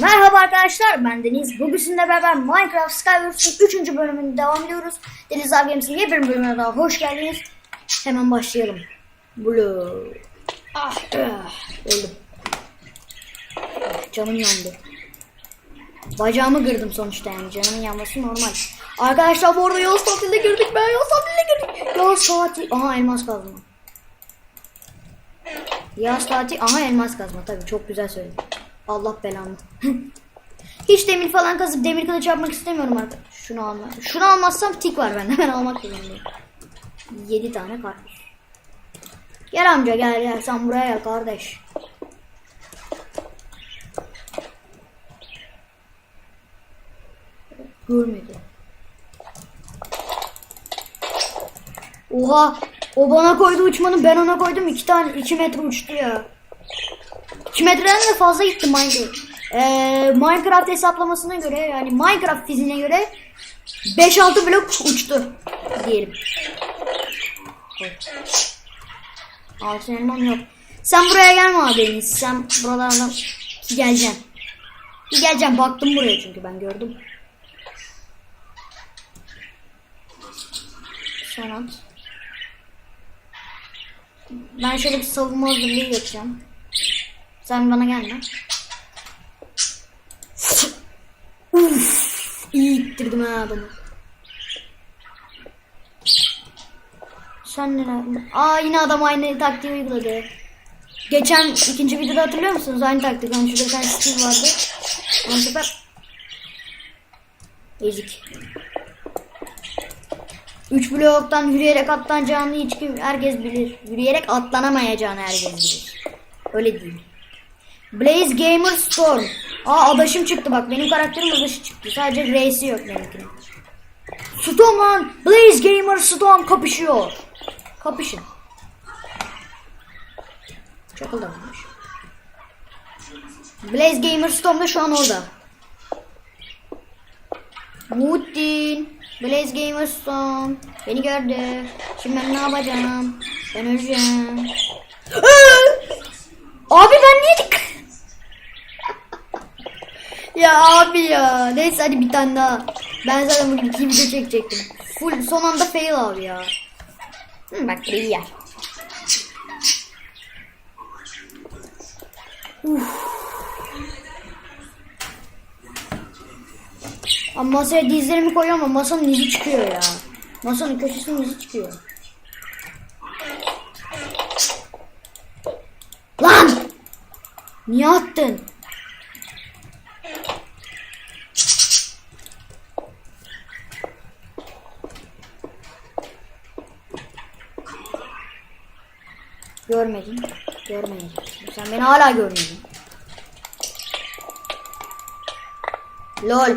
Merhaba arkadaşlar ben Deniz. Bugün sizinle beraber Minecraft Skywars'ın 3. bölümünde devam ediyoruz. Deniz abi Games'in yeni bir bölümüne daha hoş geldiniz. Hemen başlayalım. Blue. Ah, ah, öldüm. Canım yandı. Bacağımı kırdım sonuçta yani canımın yanması normal. Arkadaşlar bu arada yaz tatiline girdik ben yaz tatiline girdik. Yaz tatil. Aha elmas kazma. Yaz tatil. Aha elmas kazma tabii çok güzel söyledin. Allah belamı. Hiç demir falan kazıp demir kılıç yapmak istemiyorum artık. Şunu alma. Şunu almazsam tik var bende. Ben almak zorundayım. 7 tane karpuz. Gel amca gel gel sen buraya gel kardeş. Görmedi. Oha o bana koydu uçmanı ben ona koydum iki tane iki metre uçtu ya. 2 metreden de fazla gitti Minecraft. Ee, Minecraft hesaplamasına göre yani Minecraft fiziğine göre 5-6 blok uçtu diyelim. Altın elmam yok. Sen buraya gelme abi. Sen buralardan geleceksin. Bir geleceğim. Baktım buraya çünkü ben gördüm. Sen at. Ben şöyle bir savunma hazırlığı yapacağım. Sen bana gelme. Uf, iyi ittirdim ha adamı. Sen neler? Aa yine adam aynı taktiği uyguladı. Geçen ikinci videoda hatırlıyor musunuz? Aynı taktik. Hani şurada bir tane vardı. Ama sefer ezik. Üç bloktan yürüyerek atlanacağını hiç kim herkes bilir. Yürüyerek atlanamayacağını herkes bilir. Öyle değil. Blaze Gamer Storm. Aa adaşım çıktı bak. Benim karakterim adaşı çıktı. Sadece R'si yok benimkinin. Storm'la Blaze Gamer Storm kapışıyor. Kapışın. Çakıldamış. Blaze Gamer Storm da şu an orada. Mutin. Blaze Gamer Storm. Beni gördü. Şimdi ben ne yapacağım? Ben öleceğim. Abi ben niye Ya abi ya. Neyse hadi bir tane daha. Ben zaten bugün iki video çekecektim. Full son anda fail abi ya. Hı, bak burayı yer. Uf. Ama masaya dizlerimi koyuyorum ama masanın izi çıkıyor ya. Masanın köşesinin izi çıkıyor. Lan! Niye attın? Görmedin. Görmedin. Sen beni hala görmedin. Lol.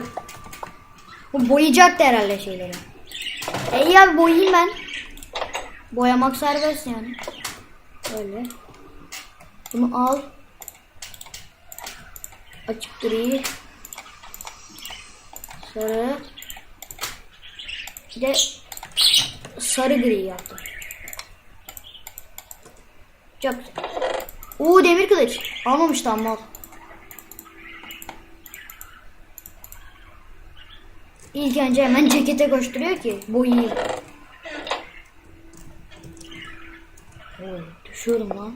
Bu boyayacaktı herhalde şeyleri. E iyi abi boyayayım ben. Boyamak serbest yani. Öyle. Bunu al. Açık gri. Sarı. Bir de sarı gri yaptım. Çok güzel. Demir kılıç. Almamış tam mal. İlk önce hemen cekete koşturuyor ki boyayayım. Oo, düşüyorum lan.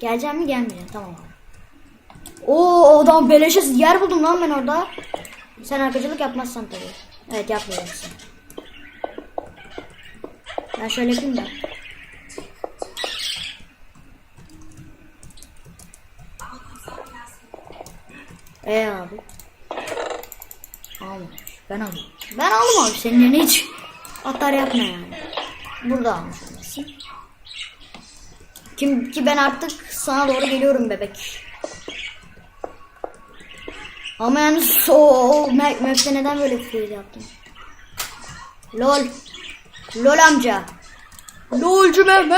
Geleceğim mi gelmeyeceğim tamam abi. Oo adam beleşe yer buldum lan ben orada. Sen arkacılık yapmazsan tabii. Evet yapmayacaksın. Ben şöyle yapayım da. Ee abi. Almamış. Ben aldım. Ben aldım abi senin hiç atar yapma yani. Burada almış olmasın. Kim ki ben artık sana doğru geliyorum bebek. Ama yani so Map'te neden böyle bir şey yaptın? Lol. Lol amca. Lolcu Mehmet.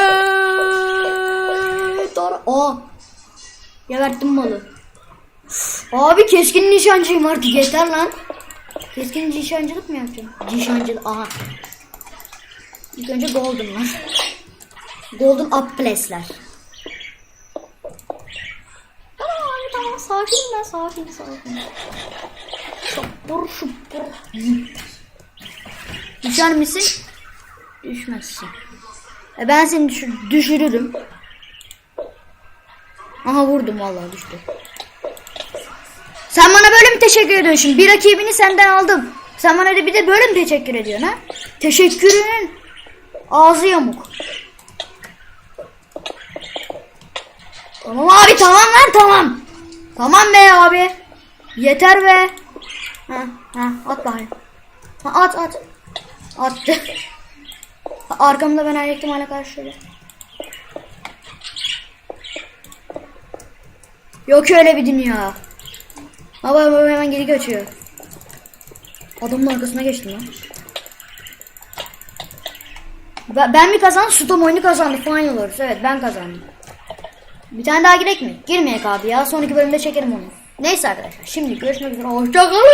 Aa. Geberttim malı. Abi keskin nişancıyım artık yeter lan. Keskin nişancılık mı yapacağım? Nişancılık aha. İlk önce golden var. Golden up place'ler. Tamam abi tamam sakin ben sakin sakin. Şapur şupur. Düşer misin? Düşmezsin. E ben seni düşür- düşürürüm. Aha vurdum vallahi düştü. Sen bana böyle mi teşekkür ediyorsun? Bir rakibini senden aldım. Sen bana bir de böyle mi teşekkür ediyorsun ha? Teşekkürün ağzı yamuk. Tamam abi tamam lan tamam. Tamam be abi. Yeter be. Ha, ha, at bakayım. Ha, at at. Attı. Arkamda ben ayakta hala karşıladı. Yok öyle bir dünya. Baba baba hemen geri kaçıyor. Adamın arkasına geçtim lan. Ben, ben mi kazandım? Stom oyunu kazandı. Final oluruz. Evet ben kazandım. Bir tane daha girek mi? Girmeyek abi ya. Sonraki bölümde çekerim onu. Neyse arkadaşlar. Şimdi görüşmek üzere. Hoşçakalın.